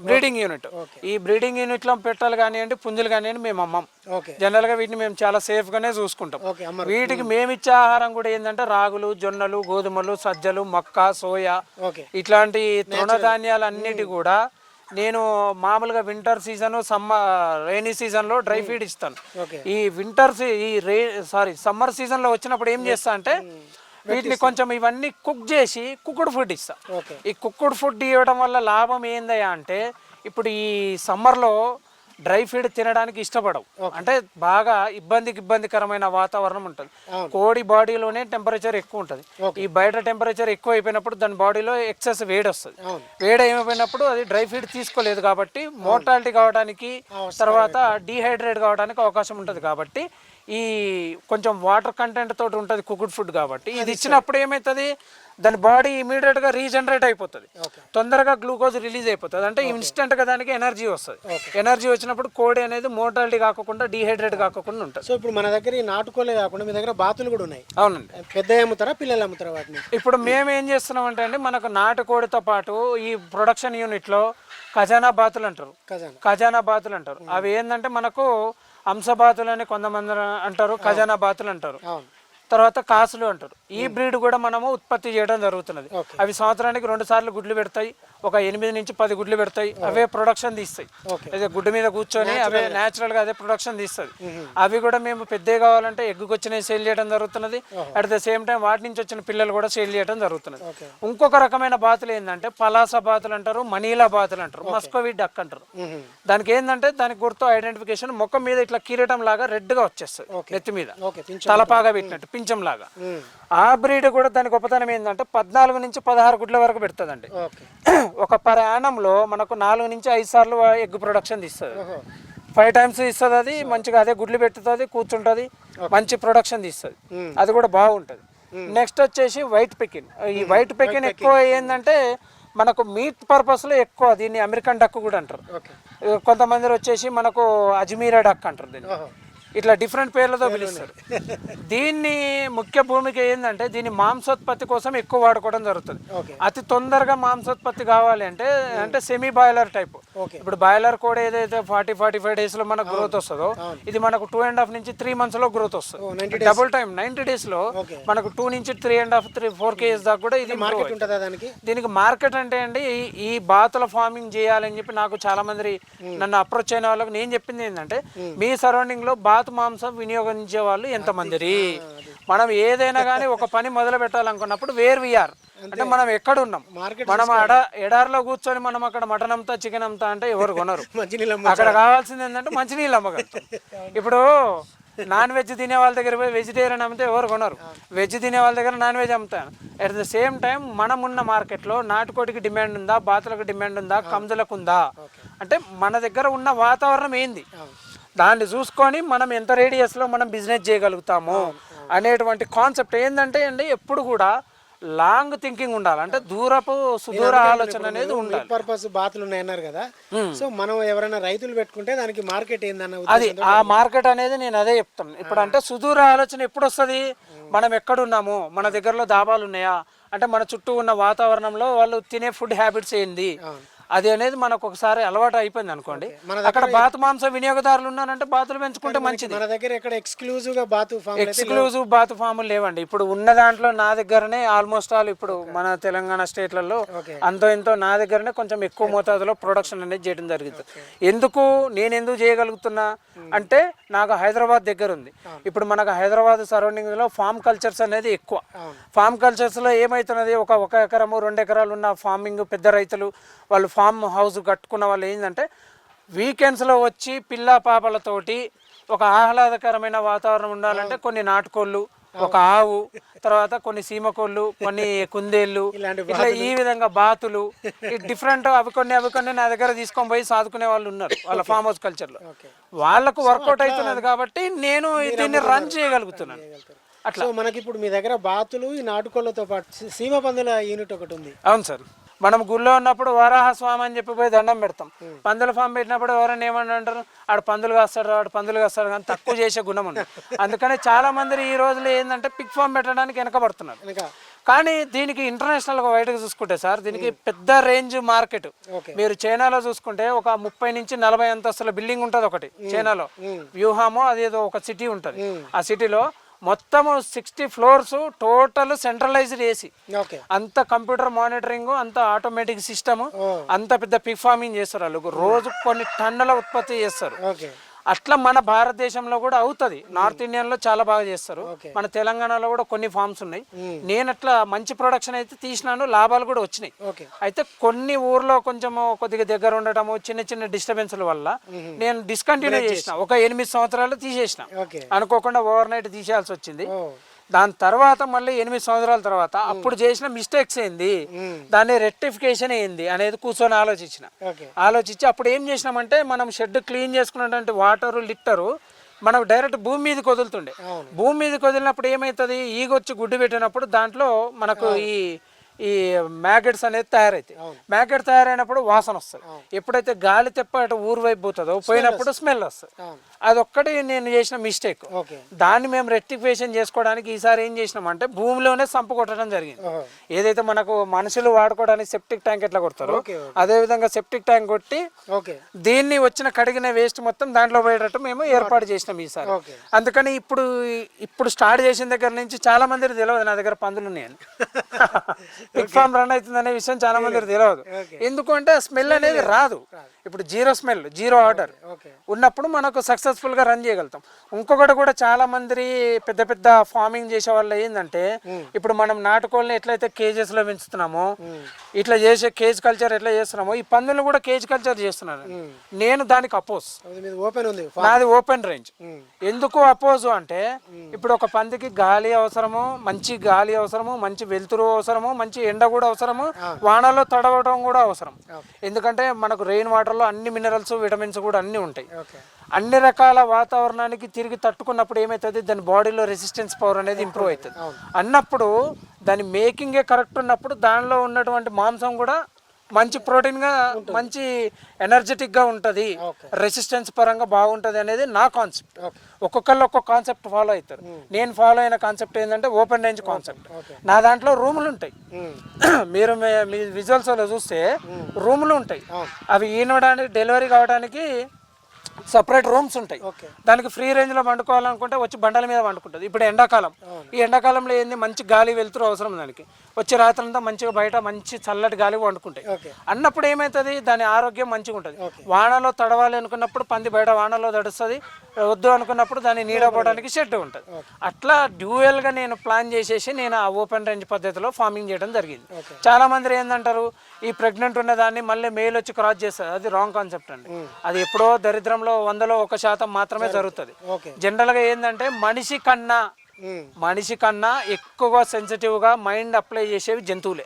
బ్రీడింగ్ యూనిట్ ఈ బ్రీడింగ్ యూనిట్లో పెట్టాలి కానివ్వండి పుంజులు కానివ్వండి మేము అమ్మం. ఓకే జనరల్గా వీటిని మేము చాలా సేఫ్ గానే చూసుకుంటాం. వీటికి మేము ఇచ్చే ఆహారం కూడా ఏంటంటే రాగులు జొన్నలు గోధుమలు సజ్జలు మక్క సోయా. ఇట్లాంటి తృణధాన్యాలు అన్నిటి కూడా నేను మామూలుగా వింటర్ సీజన్ సమ్మర్ రైనీ సీజన్లో డ్రై ఫీడ్ ఇస్తాను. ఈ వింటర్ ఈ రే సారీ సమ్మర్ సీజన్లో వచ్చినప్పుడు ఏం చేస్తా అంటే వీటిని కొంచెం ఇవన్నీ కుక్ చేసి కుక్కుడు ఫుడ్ ఇస్తా. ఓకే ఈ కుక్కుడు ఫుడ్ ఇవ్వడం వల్ల లాభం ఏందయ్యా అంటే ఇప్పుడు ఈ సమ్మర్లో డ్రై ఫీడ్ తినడానికి ఇష్టపడవు. అంటే బాగా ఇబ్బందికి ఇబ్బందికరమైన వాతావరణం ఉంటుంది. కోడి బాడీలోనే టెంపరేచర్ ఎక్కువ ఉంటుంది. ఈ బయట టెంపరేచర్ ఎక్కువ అయిపోయినప్పుడు దాని బాడీలో ఎక్సెస్ వేడి వస్తుంది. వేడి అయిపోయినప్పుడు అది డ్రై ఫీడ్ తీసుకోలేదు కాబట్టి మోర్టాలిటీ కావడానికి తర్వాత డీహైడ్రేట్ కావడానికి అవకాశం ఉంటుంది కాబట్టి ఈ కొంచెం వాటర్ కంటెంట్ తోటి ఉంటుంది కుక్డ్ ఫుడ్ కాబట్టి. ఇది ఇచ్చినప్పుడు ఏమవుతుంది? దాని బాడీ ఇమీడియట్గా రీజనరేట్ అయిపోతుంది. తొందరగా గ్లూకోజ్ రిలీజ్ అయిపోతుంది. అంటే ఇన్స్టెంట్గా దానికి ఎనర్జీ వస్తుంది. ఎనర్జీ వచ్చినప్పుడు కోడి అనేది మోటాలిటీ కాకుండా డీహైడ్రేట్ కాకుండా ఉంటుంది. సో ఇప్పుడు మన దగ్గర ఈ నాటుకోలే కాకుండా మీ దగ్గర బాతులు కూడా ఉన్నాయి. అవునండి. పెద్ద అమ్ముతారా పిల్లలు అమ్ముతారా వాటిని? ఇప్పుడు మేము ఏం చేస్తున్నాం అంటే అండి మనకు నాటుకోడితో పాటు ఈ ప్రొడక్షన్ యూనిట్లో ఖజానా బాతులు అంటారు. ఖజానా. బాతులు అంటారు. అవి ఏంటంటే మనకు అంశబాతులు అని కొంతమంది అంటారు ఖజానా బాతులు అంటారు. తర్వాత కాసులు అంటారు. ఈ బ్రీడ్ కూడా మనము ఉత్పత్తి చేయడం జరుగుతున్నది. అవి సంవత్సరానికి రెండు సార్లు గుడ్లు పెడతాయి. ఒక ఎనిమిది నుంచి పది గుడ్లు పెడతాయి. అవే ప్రొడక్షన్ తీస్తాయి. అదే గుడ్డు మీద కూర్చొని అవే natural గా అదే ప్రొడక్షన్ తీస్తుంది. అవి కూడా మేము పెద్దవి కావాలంటే ఎగ్గుకి వచ్చినవి సేల్ చేయడం జరుగుతున్నది. అట్ ద సేమ్ టైం వాటి నుంచి వచ్చిన పిల్లలు కూడా సేల్ చేయడం జరుగుతున్నది. ఇంకొక రకమైన బాతులు ఏంటంటే పలాస బాతులు అంటారు మనీలా బాతులు అంటారు మస్కోవి డక్ అంటారు. దానికి ఏంటంటే దానికి గుర్తు ఐడెంటిఫికేషన్ మొక్క మీద ఇట్లా కిరీటం లాగా రెడ్గా వచ్చేస్తుంది నెత్తి మీద. తలపాగా పెట్టినట్టు పించం లాగా. ఆ బ్రీడ్ కూడా దాని గొప్పతనం ఏంటంటే పద్నాలుగు నుంచి పదహారు గుడ్ల వరకు పెడుతుందండి. [CLEARS THROAT] ఒక పర్ యానంలో మనకు నాలుగు నుంచి ఐదు సార్లు ఎగ్ ప్రొడక్షన్ తీస్తుంది. ఫైవ్ టైమ్స్ ఇస్తుంది అది మంచిగా అదే గుడ్లు పెట్టుతుంది కూర్చుంటుంది మంచి ప్రొడక్షన్ తీస్తుంది. అది కూడా బాగుంటుంది. నెక్స్ట్ వచ్చేసి వైట్ పెకిన్. ఈ వైట్ పెకిన్ ఎక్కువ ఏంటంటే మనకు మీట్ పర్పస్లో ఎక్కువ దీన్ని అమెరికన్ డక్ కూడా అంటారు. కొంతమంది వచ్చేసి మనకు అజ్మీరా డక్ అంటారు దీన్ని. ఇట్లా డిఫరెంట్ పేర్లతో పిలుస్తారు. దీన్ని ముఖ్య భూమిక ఏంటంటే దీన్ని మాంసోత్పత్తి కోసం ఎక్కువ వాడుకోవడం జరుగుతుంది. అతి తొందరగా మాంసోత్పత్తి కావాలి అంటే అంటే సెమీ బాయిలర్ టైప్ ఇప్పుడు బాయిలర్ కూడా ఏదైతే ఫార్టీ ఫార్టీ ఫైవ్ డేస్లో మనకు గ్రోత్ వస్తుందో. ఇది మనకు టూ అండ్ హాఫ్ నుంచి త్రీ మంత్స్లో గ్రోత్ వస్తుంది. డబుల్ టైం నైన్టీ డేస్లో మనకు టూ నుంచి three and half three four kgs దాకా కూడా ఇది grow మార్కెట్ ఉంటుందా దానికి? మార్కెట్ అంటే అండి ఈ- ఈ బాతుల ఫార్మింగ్ చేయాలని చెప్పి నాకు చాలా మంది నన్ను అప్రోచ్ అయిన వాళ్ళకి నేను చెప్పింది ఏంటంటే మీ సరౌండింగ్లో బాతు మాంసం వినియోగించే వాళ్ళు ఎంతమందిరి మనం ఏదైనా కానీ ఒక పని మొదలు పెట్టాలనుకున్నప్పుడు వేర్ వీఆర్ అంటే మనం ఎక్కడ ఉన్నాం మనం అడ ఎడారిలో కూర్చొని మనం అక్కడ మటన్ అమ్ముతా చికెన్ అమ్ముతా అంటే ఎవరు కొనరు. [LAUGHS] అక్కడ కావాల్సింది ఏంటంటే మంచినీళ్ళు అమ్మగలుగుతాం ఇప్పుడు నాన్ వెజ్ తినే వాళ్ళ దగ్గర పోయి వెజిటేరియన్ అమ్మితే ఎవరు కొనరు. వెజ్ తినే వాళ్ళ దగ్గర నాన్ వెజ్ అమ్ముతాను అట్ ద సేమ్ టైం మనం ఉన్న మార్కెట్లో నాటుకోటికి డిమాండ్ ఉందా బాతులకు డిమాండ్ ఉందా కంజులకు ఉందా? అంటే మన దగ్గర ఉన్న వాతావరణం ఏంది? దాన్ని చూసుకొని మనం ఎంత రేడియస్లో మనం బిజినెస్ చేయగలుగుతాము అనేటువంటి కాన్సెప్ట్ ఏంటంటే అండి ఎప్పుడు కూడా లాంగ్ థింకింగ్ ఉండాలి. అంటే దూరపు సుదూర ఆలోచన అనేది ఉండాలి. పర్పస్ బాతులు ఉన్నాయన్నారు కదా. సో మనం ఎవరైనా రైతులు పెట్టుకుంటే దానికి మార్కెట్ ఏందన్న అది ఆ మార్కెట్ అనేది నేను అదే చెప్తాను. ఇప్పుడు అంటే సుదూర ఆలోచన ఎప్పుడు వస్తుంది? మనం ఎక్కడున్నాము? మన దగ్గరలో దాబాలు ఉన్నాయా? అంటే మన చుట్టూ ఉన్న వాతావరణంలో వాళ్ళు తినే ఫుడ్ హ్యాబిట్స్ ఏంది? అది అనేది మనకు ఒకసారి అలవాటు అయిపోయింది అనుకోండి. అక్కడ బాతు మాంసం వినియోగదారులు ఉన్నారంటే బాతులు పెంచుకుంటే మంచిది. మన దగ్గర ఎక్కడ ఎక్స్క్లూజివ్గా బాతు ఫామ్ ఎక్స్క్లూజివ్ బాతు ఫాములు లేవండి. ఇప్పుడు ఉన్న దాంట్లో నా దగ్గరనే ఆల్మోస్ట్ ఆల్ ఇప్పుడు మన తెలంగాణ స్టేట్లలో. అంతో ఎంతో నా దగ్గరనే కొంచెం ఎక్కువ మోతాదులో ప్రొడక్షన్ అనేది చేయడం జరుగుతుంది ఎందుకు నేను ఎందుకు చేయగలుగుతున్నా అంటే నాకు హైదరాబాద్ దగ్గర ఉంది. ఇప్పుడు మనకు హైదరాబాద్ సరౌండింగ్లో ఫార్మ్ కల్చర్స్ అనేది ఎక్కువ. ఫార్మ్ కల్చర్స్లో ఏమవుతున్నది ఒక ఒక ఎకరము రెండు ఎకరాలు ఉన్న ఫార్మింగ్ పెద్ద రైతులు వాళ్ళు ఫార్మ్ హౌస్ కట్టుకున్న వాళ్ళు ఏంటంటే వీకెండ్స్లో వచ్చి పిల్ల పాపలతోటి ఒక ఆహ్లాదకరమైన వాతావరణం ఉండాలంటే కొన్ని నాటుకోళ్ళు ఒక ఆవు తర్వాత కొన్ని సీమకోళ్ళు కొన్ని కుందేళ్ళు ఇట్లా ఈ విధంగా బాతులు [LAUGHS] డిఫరెంట్ అవి కొన్ని అవి కొన్ని నా దగ్గర తీసుకొని పోయి సాదుకునే వాళ్ళు ఉన్నారు [LAUGHS] వాళ్ళ ఫామ్ హౌస్ కల్చర్లో. వాళ్ళకు వర్కౌట్ అవుతున్నది కాబట్టి నేను దీన్ని రన్ చేయగలుగుతున్నాను. అట్లా. మనకి ఇప్పుడు మీ దగ్గర బాతులు ఈ నాటుకోళ్ళతో పాటు సీమ పందుల యూనిట్ ఒకటి ఉంది. అవును సార్. మనం గుళ్ళో ఉన్నప్పుడు వరాహ స్వామి అని చెప్పి పోయి దండం పెడతాం. పందుల ఫామ్ పెట్టినప్పుడు ఎవరైనా ఏమని అంటారు? ఆడు పందులు కాస్తాడు ఆడు పందులు కాస్తాడు కానీ తక్కువ చేసే గుణం ఉంది. అందుకని చాలా మంది ఈ రోజులు ఏంటంటే పిక్ ఫామ్ పెట్టడానికి వెనకబడుతున్నారు. వెనక. కానీ దీనికి ఇంటర్నేషనల్గా బయటకు చూసుకుంటే సార్ దీనికి పెద్ద రేంజ్ మార్కెట్. మీరు చైనాలో చూసుకుంటే ఒక ముప్పై నుంచి నలభై అంతస్తుల బిల్డింగ్ ఉంటుంది ఒకటి చైనాలో. వ్యూహామో అదేదో ఒక సిటీ ఉంటుంది. ఆ సిటీలో మొత్తము sixty floors total centralised AC అంత కంప్యూటర్ మానిటరింగ్ అంత ఆటోమేటిక్ సిస్టమ్. అంత పెద్ద పిక్ ఫార్మింగ్ చేస్తారు వాళ్ళు రోజు కొన్ని టన్నుల ఉత్పత్తి చేస్తారు. ఓకే. అట్లా మన భారతదేశంలో కూడా అవుతుంది. నార్త్ ఇండియన్లో చాలా బాగా చేస్తారు. మన తెలంగాణలో కూడా కొన్ని ఫార్మ్స్ ఉన్నాయి. నేను అట్లా మంచి ప్రొడక్షన్ అయితే తీసినాను లాభాలు కూడా వచ్చినాయి. అయితే కొన్ని ఊర్లో కొంచెం కొద్దిగా దగ్గర ఉండటము చిన్న చిన్న డిస్టర్బెన్స్ల వల్ల నేను డిస్కంటిన్యూ చేసిన. ఒక ఎనిమిది సంవత్సరాలు తీసేసిన. అనుకోకుండా ఓవర్ నైట్ తీసేయాల్సి వచ్చింది. దాని తర్వాత మళ్ళీ ఎనిమిది సంవత్సరాల తర్వాత అప్పుడు చేసిన మిస్టేక్స్ ఏంది? మ్మ్. దాని రెక్టిఫికేషన్ ఏంది అనేది కూర్చొని ఆలోచించిన. ఆలోచించి అప్పుడు ఏం చేసినామంటే మనం షెడ్ క్లీన్ చేసుకున్నటువంటి వాటరు లిట్టరు మనకు డైరెక్ట్ భూమి మీదకి వదులుతుండే. అవును. భూమి మీదకి వదిలినప్పుడు ఏమవుతుంది ఈగ వచ్చి గుడ్డు పెట్టినప్పుడు దాంట్లో మనకు ఈ ఈ మ్యాగెట్స్ అనేది తయారవుతాయి మ్యాగెట్ తయారైనప్పుడు వాసన వస్తుంది. ఎప్పుడైతే గాలి తెప్ప అటు ఊరు వైపు పోతుందో పోయినప్పుడు స్మెల్ వస్తుంది. అదొక్కటి నేను చేసిన మిస్టేక్ దాన్ని మేము రెక్టిఫికేషన్ చేసుకోవడానికి ఈసారి ఏం చేసినామంటే భూమిలోనే సంపు కొట్టడం జరిగింది. ఏదైతే మనకు మనుషులు వాడుకోవడానికి సెప్టిక్ ట్యాంక్ ఎట్లా కొడతారో అదే విధంగా సెప్టిక్ ట్యాంక్ కొట్టి దీన్ని వచ్చిన కడిగిన వేస్ట్ మొత్తం దాంట్లో పోయేటట్టు మేము ఏర్పాటు చేసినాం ఈసారి. అందుకని ఇప్పుడు ఇప్పుడు స్టార్ట్ చేసిన దగ్గర నుంచి చాలా మందికి తెలియదు నా దగ్గర పందులు ఉన్నాయని. పిక్ ఫామ్ రన్ అవుతుంది అనే విషయం చాలా మందికి తెలియదు. ఎందుకంటే స్మెల్ అనేది రాదు. ఇప్పుడు జీరో స్మెల్ జీరో ఆర్డర్ ఉన్నప్పుడు మనకు సక్సెస్ఫుల్గా రన్ చేయగలుగుతాం. ఇంకొకటి కూడా చాలా మంది పెద్ద పెద్ద ఫార్మింగ్ చేసే వాళ్ళు ఏంటంటే ఇప్పుడు మనం నాటుకోళ్ళని ఎట్లయితే cages లో పెంచుతున్నామో ఇట్లా చేసే కేజ్ కల్చర్ ఎట్లా చేస్తున్నామో ఈ పందులను కూడా కేజ్ కల్చర్ చేస్తున్నారు. నేను దానికి అపోజ్. ఓపెన్ ఉంది నాది ఓపెన్ రేంజ్. ఎందుకు అపోజ్ అంటే ఇప్పుడు ఒక పందికి గాలి అవసరము మంచి గాలి అవసరము మంచి వెలుతురు అవసరము మంచి ఎండ కూడా అవసరము వానలో తడవడం కూడా అవసరం. ఎందుకంటే మనకు రెయిన్ వాటర్లో అన్ని మినరల్స్ విటమిన్స్ కూడా అన్ని ఉంటాయి. అన్ని రకాల వాతావరణానికి తిరిగి తట్టుకున్నప్పుడు ఏమవుతుంది దాని బాడీలో రెసిస్టెన్స్ పవర్ అనేది ఇంప్రూవ్ అవుతుంది. అన్నప్పుడు దాని మేకింగే కరెక్ట్ ఉన్నప్పుడు దానిలో ఉన్నటువంటి మాంసం కూడా మంచి ప్రోటీన్గా మంచి ఎనర్జెటిక్గా ఉంటుంది. రెసిస్టెన్స్ పరంగా బాగుంటుంది అనేది నా కాన్సెప్ట్ ఒక్కొక్కళ్ళు ఒక్కొక్క కాన్సెప్ట్ ఫాలో అవుతారు. నేను ఫాలో అయిన కాన్సెప్ట్ ఏంటంటే ఓపెన్ రేంజ్ కాన్సెప్ట్ నా దాంట్లో రూములు ఉంటాయి. [CLEARS THROAT] మీరు మీ- మీ విజువల్స్లో చూస్తే రూములు ఉంటాయి. అవి ఈనడానికి డెలివరీ కావడానికి సపరేట్ రూమ్స్ ఉంటాయి. దానికి ఫ్రీ రేంజ్లో వండుకోవాలనుకుంటే వచ్చి బండల మీద వండుకుంటుంది. ఇప్పుడు ఎండాకాలం. ఈ ఎండాకాలంలో ఏంది? మంచి గాలి వెలుతురు అవసరం దానికి. వచ్చి రాత్రంతా మంచిగా బయట మంచి చల్లటి గాలి వండుకుంటాయి. అన్నప్పుడు ఏమవుతుంది దాని ఆరోగ్యం మంచిగా ఉంటుంది. వానలో తడవాలి అనుకున్నప్పుడు పంది బయట వానలో తడుస్తుంది. వద్దు అనుకున్నప్పుడు దాన్ని నీడ పోవడానికి షెడ్ ఉంటుంది. అట్లా డ్యూయల్గా నేను ప్లాన్ చేసేసి నేను ఆ ఓపెన్ రేంజ్ పద్ధతిలో ఫార్మింగ్ చేయడం జరిగింది. చాలా మంది ఏంటంటారు ఈ ప్రెగ్నెంట్ ఉన్న దాన్ని మళ్ళీ మేల్ వచ్చి క్రాస్ చేస్తారు. అది రాంగ్ కాన్సెప్ట్ అండి. అది ఎప్పుడో దరిద్రంలో వందలో ఒక శాతం మాత్రమే జరుగుతుంది. జనరల్గా ఏంటంటే మనిషి కన్నా. మనిషి కన్నా ఎక్కువగా సెన్సిటివ్గా మైండ్ అప్లై చేసేవి జంతువులే.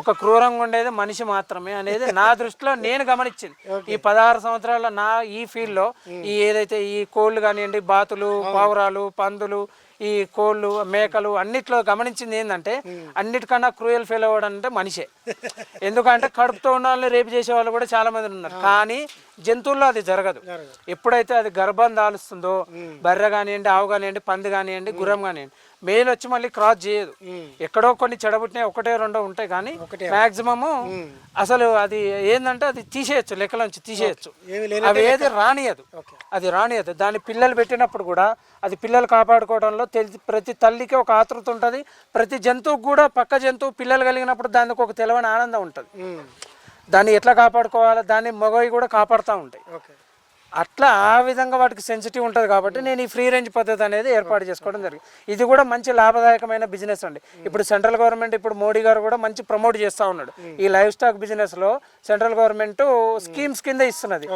ఒక క్రూరంగా ఉండేది మనిషి మాత్రమే అనేది నా దృష్టిలో నేను గమనించింది. ఈ పదహారు సంవత్సరాల నా ఈ ఫీల్డ్లో ఈ ఏదైతే ఈ కోళ్ళు కానివ్వండి బాతులు పావురాలు పందులు ఈ కోళ్ళు మేకలు అన్నిట్లో గమనించింది ఏంటంటే అన్నిటికన్నా క్రూయల్ ఫీల్ అవ్వడం అంటే మనిషే. ఎందుకంటే కడుపుతో ఉన్న వాళ్ళని రేపు చేసే వాళ్ళు కూడా చాలా మంది ఉన్నారు. కానీ జంతువుల్లో అది జరగదు. ఎప్పుడైతే అది గర్భం దాలుస్తుందో బర్రె కానివ్వండి ఆవు కానివ్వండి పంది కానివ్వండి గుర్రం కానివ్వండి మేల్ వచ్చి మళ్ళీ క్రాస్ చేయదు. ఎక్కడో కొన్ని చెడబుట్టినాయి ఒకటే రెండో ఉంటాయి కానీ మాక్సిమము అసలు అది ఏంటంటే అది తీసేయచ్చు లెక్కలోంచి తీసేయచ్చు. అవి ఏది రానియదు. అది రానియదు. దాని పిల్లలు పెట్టినప్పుడు కూడా అది పిల్లలు కాపాడుకోవడంలో తెలి ప్రతి తల్లికి ఒక ఆతృత ఉంటుంది. ప్రతి జంతువుకు కూడా పక్క జంతువు పిల్లలు కలిగినప్పుడు దానికి ఒక తెలవని ఆనందం ఉంటుంది. దాన్ని ఎట్లా కాపాడుకోవాలో? దాన్ని మగవి కూడా కాపాడుతూ ఉంటాయి. ఓకే. అట్లా ఆ విధంగా వాటికి సెన్సిటివ్ ఉంటుంది కాబట్టి నేను ఈ ఫ్రీ రేంజ్ పద్ధతి అనేది ఏర్పాటు చేసుకోవడం జరిగింది. ఇది కూడా మంచి లాభదాయకమైన బిజినెస్ అండి. ఇప్పుడు సెంట్రల్ గవర్నమెంట్ ఇప్పుడు మోడీ గారు కూడా మంచి ప్రమోట్ చేస్తూ ఉన్నాడు. ఈ లైవ్ స్టాక్ బిజినెస్లో సెంట్రల్ గవర్నమెంట్ స్కీమ్స్ కింద ఇస్తున్నది.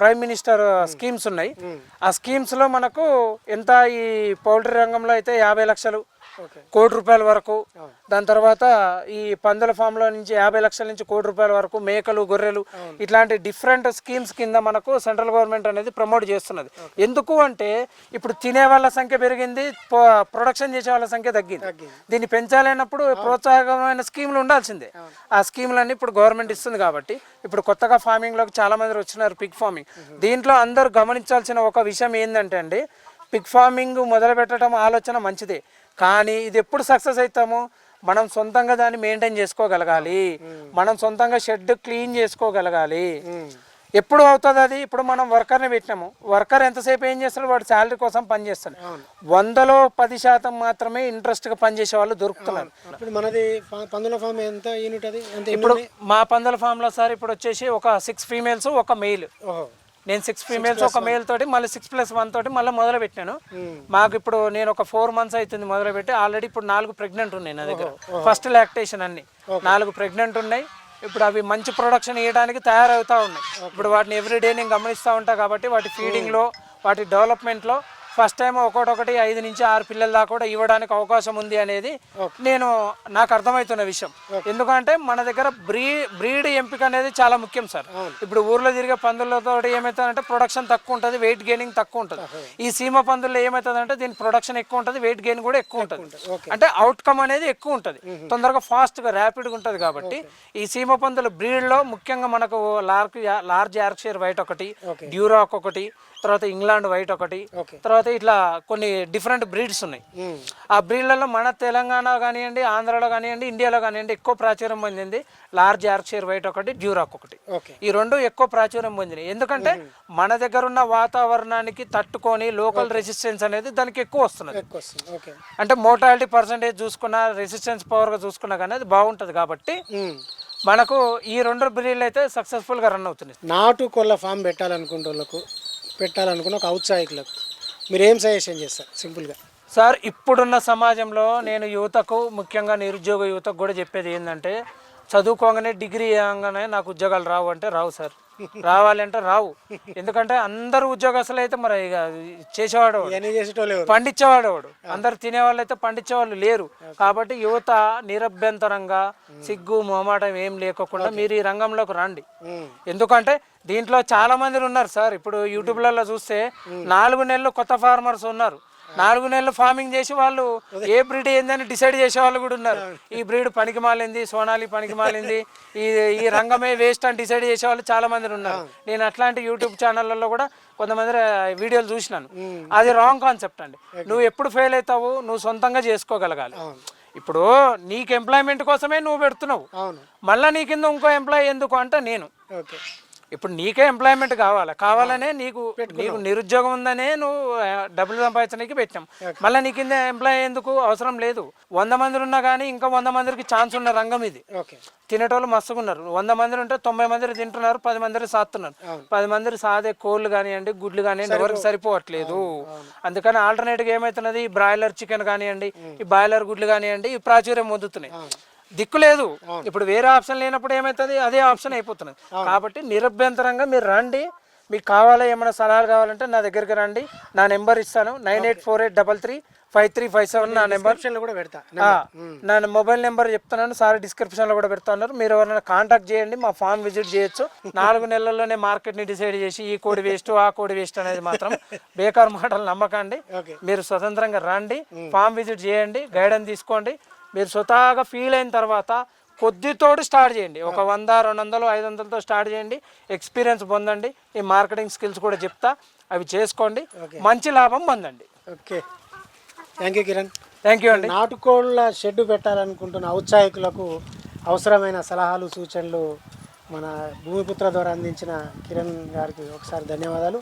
ప్రైమ్ మినిస్టర్ స్కీమ్స్ ఉన్నాయి. ఆ స్కీమ్స్లో మనకు ఎంత ఈ పౌల్ట్రీ రంగంలో అయితే యాభై లక్షలు కోటి రూపాయల వరకు. దాని తర్వాత ఈ పందుల ఫామ్లో నుంచి యాభై లక్షల నుంచి కోటి రూపాయల వరకు మేకలు గొర్రెలు ఇట్లాంటి డిఫరెంట్ స్కీమ్స్ కింద మనకు సెంట్రల్ గవర్నమెంట్ అనేది ప్రమోట్ చేస్తున్నది. ఎందుకు అంటే ఇప్పుడు తినే వాళ్ళ సంఖ్య పెరిగింది ప్రొడక్షన్ చేసే వాళ్ళ సంఖ్య తగ్గింది. దీన్ని పెంచాలన్నప్పుడు ప్రోత్సాహకమైన స్కీములు ఉండాల్సిందే. ఆ స్కీములన్నీ ఇప్పుడు గవర్నమెంట్ ఇస్తుంది కాబట్టి ఇప్పుడు కొత్తగా ఫార్మింగ్లోకి చాలా మంది వచ్చినారు పిగ్ ఫార్మింగ్. దీంట్లో అందరూ గమనించాల్సిన ఒక విషయం ఏంటంటే అండి పిగ్ ఫార్మింగ్ మొదలు పెట్టడం ఆలోచన మంచిదే. కానీ ఇది ఎప్పుడు సక్సెస్ అవుతాము? మనం సొంతంగా దాన్ని మెయింటైన్ చేసుకోగలగాలి. మనం సొంతంగా షెడ్ క్లీన్ చేసుకోగలగాలి. ఎప్పుడు అవుతుంది అది? ఇప్పుడు మనం వర్కర్ని పెట్టినాము. వర్కర్ ఎంతసేపు ఏం చేస్తాడు? వాడు శాలరీ కోసం పని చేస్తాడు. అవును. వందలో పది శాతం మాత్రమే ఇంట్రెస్ట్గా పనిచేసే వాళ్ళు దొరుకుతున్నారు. ఇప్పుడు మనది పందుల ఫామ్ ఎంత యూనిట్ అది? ఇప్పుడు? మా పందుల ఫామ్లో సార్ ఇప్పుడు వచ్చేసి ఒక సిక్స్ ఫీమేల్స్ ఒక మెయిల్ నేను సిక్స్ ఫీమేల్స్ ఒక మేల్ తోటి మళ్ళీ సిక్స్ ప్లస్ వన్ తోటి మళ్ళీ మొదలు పెట్టాను ఉమ్. మాకు ఇప్పుడు నేను ఒక ఫోర్ మంత్స్ అవుతుంది మొదలు పెట్టి ఆల్రెడీ ఇప్పుడు నాలుగు ప్రెగ్నెంట్ ఉన్నాయి నా దగ్గర. ఫస్ట్ లాక్టేషన్ అన్ని. నాలుగు ప్రెగ్నెంట్ ఉన్నాయి. ఇప్పుడు అవి మంచి ప్రొడక్షన్ ఇవ్వడానికి తయారవుతా ఉన్నాయి. ఇప్పుడు వాటిని ఎవ్రీడే నేను గమనిస్తూ ఉంటా కాబట్టి వాటి ఫీడింగ్లో వాటి డెవలప్మెంట్లో ఫస్ట్ టైం ఒకటొకటి ఐదు నుంచి ఆరు పిల్లల దాకా కూడా ఇవ్వడానికి అవకాశం ఉంది అనేది నేను నాకు అర్థమవుతున్న విషయం. ఎందుకంటే మన దగ్గర బ్రీ బ్రీడ్ ఎంపిక అనేది చాలా ముఖ్యం సార్. ఇప్పుడు ఊర్లో తిరిగే పందులతో ఏమవుతుందంటే ప్రొడక్షన్ తక్కువ ఉంటుంది వెయిట్ గెయినింగ్ తక్కువ ఉంటుంది. ఈ సీమ పందుల్లో ఏమవుతుందంటే దీని ప్రొడక్షన్ ఎక్కువ ఉంటుంది వెయిట్ గెయిన్ కూడా ఎక్కువ ఉంటుంది. అంటే అవుట్కమ్ అనేది ఎక్కువ ఉంటుంది. తొందరగా ఫాస్ట్గా ర్యాపిడ్గా ఉంటుంది కాబట్టి ఈ సీమ పందుల బ్రీడ్లో ముఖ్యంగా మనకు లార్క్ లార్జ్ యార్క్షైర్ వైట్ ఒకటి డ్యూరాక్ ఒకటి తర్వాత ఇంగ్లాండ్ వైట్ ఒకటి. తర్వాత ఇట్లా కొన్ని డిఫరెంట్ బ్రీడ్స్ ఉన్నాయి. ఆ బ్రీడ్లలో మన తెలంగాణ కానివ్వండి ఆంధ్రాలో కానివ్వండి ఇండియాలో కానివ్వండి ఎక్కువ ప్రాచుర్యం పొందింది లార్జ్ యార్క్షైర్ వైట్ ఒకటి డ్యూరాక్ ఒకటి. ఈ రెండు ఎక్కువ ప్రాచుర్యం పొందినాయి. ఎందుకంటే మన దగ్గర ఉన్న వాతావరణానికి తట్టుకొని లోకల్ రెసిస్టెన్స్ అనేది దానికి ఎక్కువ వస్తున్నది. అంటే మోటాలిటీ పర్సంటేజ్ చూసుకున్నా రెసిస్టెన్స్ పవర్గా చూసుకున్నా కానీ అది బాగుంటుంది కాబట్టి. మనకు ఈ రెండు బ్రీడ్లు అయితే సక్సెస్ఫుల్గా రన్ అవుతున్నాయి. నాటు కోళ్ళ ఫామ్ పెట్టాలనుకునే వాళ్ళకు పెట్టాలనుకున్న ఒక ఔత్సాహికులకు. మీరు ఏం సజెషన్ చేస్తారు? సింపుల్గా. సార్ ఇప్పుడున్న సమాజంలో నేను యువతకు ముఖ్యంగా నిరుద్యోగ యువతకు కూడా చెప్పేది ఏంటంటే చదువుకోగానే డిగ్రీ ఇవ్వగానే నాకు ఉద్యోగాలు రావు అంటే రావు సార్. రావాలంటే రావు. ఎందుకంటే అందరు ఉద్యోగస్తులు అయితే మరి ఇక చేసేవాడు పండించేవాడు ఎవడు అందరు తినేవాళ్ళు అయితే పండించేవాళ్ళు లేరు కాబట్టి యువత నిరభ్యంతరంగా సిగ్గు మొహమాటం ఏం లేకోకుండా మీరు ఈ రంగంలోకి రండి. ఎందుకంటే దీంట్లో చాలా మంది ఉన్నారు సార్. ఇప్పుడు యూట్యూబ్లలో చూస్తే నాలుగు నెలలు కొత్త ఫార్మర్స్ ఉన్నారు. నాలుగు నెలలు ఫార్మింగ్ చేసి వాళ్ళు ఏ బ్రీడ్ ఏందని డిసైడ్ చేసే వాళ్ళు కూడా ఉన్నారు. ఈ బ్రీడ్ పనికి మాలింది సోనాలి పనికి మాలింది ఈ ఈ రంగమే వేస్ట్ అని డిసైడ్ చేసే వాళ్ళు చాలా మంది ఉన్నారు. నేను అట్లాంటి యూట్యూబ్ ఛానళ్ళలో కూడా కొంతమంది వీడియోలు చూసినాను. అది రాంగ్ కాన్సెప్ట్ అండి. నువ్వు ఎప్పుడు ఫెయిల్ అవుతావు నువ్వు సొంతంగా చేసుకోగలగాలి. ఇప్పుడు నీకు ఎంప్లాయ్మెంట్ కోసమే నువ్వు పెడుతున్నావు. మళ్ళీ నీ కింద ఇంకో ఎంప్లాయ్ ఎందుకు అంటే నేను. ఇప్పుడు నీకే ఎంప్లాయ్మెంట్ కావాలి? కావాలనే నీకు నీకు నిరుద్యోగం ఉందనే నువ్వు డబ్బులు సంపాదించడానికి పెట్టాం. మళ్ళీ నీ కింద ఎంప్లాయ్ ఎందుకు అవసరం లేదు? వంద మంది ఉన్నా కానీ ఇంకా వంద మందికి ఛాన్స్ ఉన్న రంగం ఇది. తినేటోళ్ళు మస్తుగా ఉన్నారు. వంద మంది ఉంటే తొంభై మంది తింటున్నారు పది మంది సాస్తున్నారు పది మంది సాదే కోళ్ళు కానివ్వండి గుడ్లు కానివ్వండి ఎవరికి సరిపోవట్లేదు. అందుకని ఆల్టర్నేట్గా ఏమవుతున్నది ఈ బ్రాయిలర్ చికెన్ కానివ్వండి ఈ బాయిలర్ గుడ్లు కానివ్వండి ఈ ప్రాచుర్యం పొందుతున్నాయి దిక్కు లేదు. ఇప్పుడు వేరే ఆప్షన్ లేనప్పుడు ఏమవుతుంది అదే ఆప్షన్ అయిపోతున్నది. కాబట్టి నిరభ్యంతరంగా మీరు రండి. మీకు కావాలా ఏమైనా సలహాలు కావాలంటే నా దగ్గరికి రండి. నా నెంబర్ ఇస్తాను. Nine eight four eight double three five three five seven నా నెంబర్. కూడా పెడతా. నా మొబైల్ నెంబర్ చెప్తున్నాను. సార్ డిస్క్రిప్షన్లో కూడా పెడుతున్నారు మీరు ఎవరైనా కాంటాక్ట్ చేయండి. మా ఫామ్ విజిట్ చేయొచ్చు. నాలుగు నెలల్లోనే మార్కెట్ని డిసైడ్ చేసి ఈ కోడి వేస్ట్ ఆ కోడి వేస్ట్ అనేది మాత్రం బేకార్ మాటలు నమ్మకండి. మీరు స్వతంత్రంగా రండి. ఫామ్ విజిట్ చేయండి. గైడెన్స్ తీసుకోండి. మీరు స్వతహాగా ఫీల్ అయిన తర్వాత కొద్దితోటి స్టార్ట్ చేయండి. ఒక వంద రెండు వందలు ఐదు వందలతో స్టార్ట్ చేయండి. ఎక్స్పీరియన్స్ పొందండి. ఈ మార్కెటింగ్ స్కిల్స్ కూడా చెప్తా. అవి చేసుకోండి. మంచి లాభం పొందండి. Okay. Thank you Kiran thank you అండి. నాటుకోళ్ళ షెడ్ పెట్టాలనుకుంటున్న ఔత్సాహికులకు అవసరమైన సలహాలు సూచనలు మన భూమిపుత్ర ద్వారా అందించిన కిరణ్ గారికి ఒకసారి ధన్యవాదాలు.